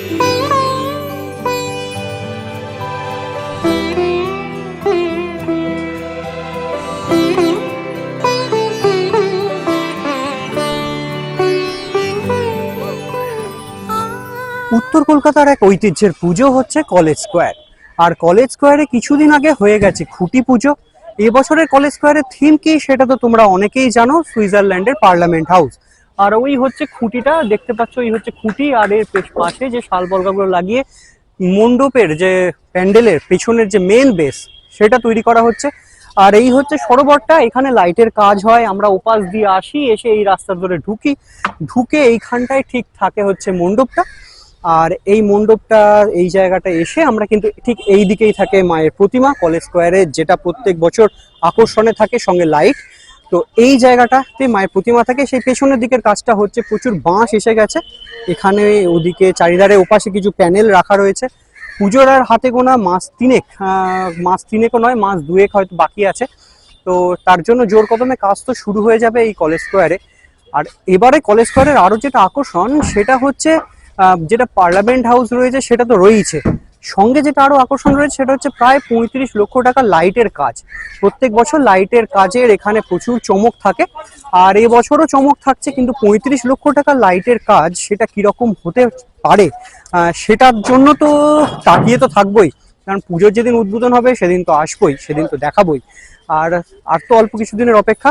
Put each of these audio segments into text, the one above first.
উত্তর কলকাতার এক ঐতিহ্যের পুজো হচ্ছে কলেজ স্কোয়ার। আর কলেজ স্কোয়ারে কিছুদিন আগে হয়ে গেছে খুঁটি পুজো। এবছরের কলেজ স্কোয়ারের থিম কি সেটা তো তোমরা অনেকেই জানো, সুইজারল্যান্ডের পার্লামেন্ট হাউস। আর ওই হচ্ছে খুঁটিটা, দেখতে পাচ্ছ ওই হচ্ছে খুঁটি আর এর পাশে যে শাল বলগাগুলো লাগিয়ে মণ্ডপের যে প্যান্ডেলের পেছনের যে মেন বেস সেটা তৈরি করা হচ্ছে। আর এই হচ্ছে সরোবরটা, এখানে লাইটের কাজ হয়, আমরা ওপাশ দিয়ে আসি, এসে এই রাস্তা ধরে ঢুকি। ঢুকে এইখানটায় ঠিক থাকে হচ্ছে মণ্ডপটা। আর এই মণ্ডপটা, এই জায়গাটা এসে আমরা কিন্তু ঠিক এই দিকেই থাকে মায়ের প্রতিমা, কলেজ স্কোয়ারে যেটা প্রত্যেক বছর আকর্ষণে থাকে সঙ্গে লাইট। তো এই জায়গাটাতে মায়ের প্রতিমা থাকে। সেই পেছনের দিকের কাজটা হচ্ছে প্রচুর বাঁশ এসে গেছে। এখানে ওদিকে চারিধারে ওপাশে কিছু প্যানেল রাখা রয়েছে। পুজোর আর হাতে গোনা মাস তিনেক মাস তিনেকও নয়, মাস দুয়েক হয়তো বাকি আছে। তো তার জন্য জোর কদমে কাজ তো শুরু হয়ে যাবে এই কলেজ স্কোয়ারে। আর এবারে কলেজ স্কোয়ারের আরও যেটা আকর্ষণ, সেটা হচ্ছে যেটা পার্লামেন্ট হাউস রয়েছে, সেটা তো রয়েছে সঙ্গে যেটা আরও আকর্ষণ রয়েছে সেটা হচ্ছে প্রায় পঁয়ত্রিশ লক্ষ টাকা লাইটের কাজ। প্রত্যেক বছর লাইটের কাজের এখানে প্রচুর চমক থাকে। আর এবছরও চমক থাকছে, কিন্তু পঁয়ত্রিশ লক্ষ টাকা লাইটের কাজ সেটা কীরকম হতে পারে? সেটার জন্য তো তাকিয়ে তো থাকবোই। কারণ পুজোর যেদিন উদ্বোধন হবে, সেদিন তো আসবোই, সেদিন তো দেখাবোই। আর আর তো অল্প কিছুদিনের অপেক্ষা।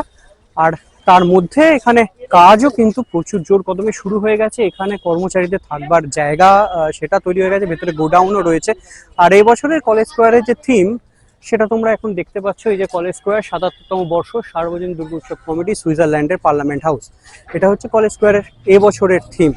আর তার মধ্যে এখানে কাজও কিন্তু প্রচুর জোর কদমে শুরু হয়ে গেছে। এখানে কর্মচারীদের থাকবার জায়গা সেটা তৈরি হয়ে গেছে, ভেতরে গোডাউনও রয়েছে। আর এই বছরের কলেজ স্কোয়ারের যে থিম, সেটা তোমরা এখন দেখতে পাচ্ছ, এই যে কলেজ স্কোয়ার, সাতাত্তরতম বর্ষ, সার্বজনীন দুর্গোৎসব কমিটি, সুইজারল্যান্ডের পার্লামেন্ট হাউস। এটা হচ্ছে কলেজ স্কোয়ারের এবছরের থিম।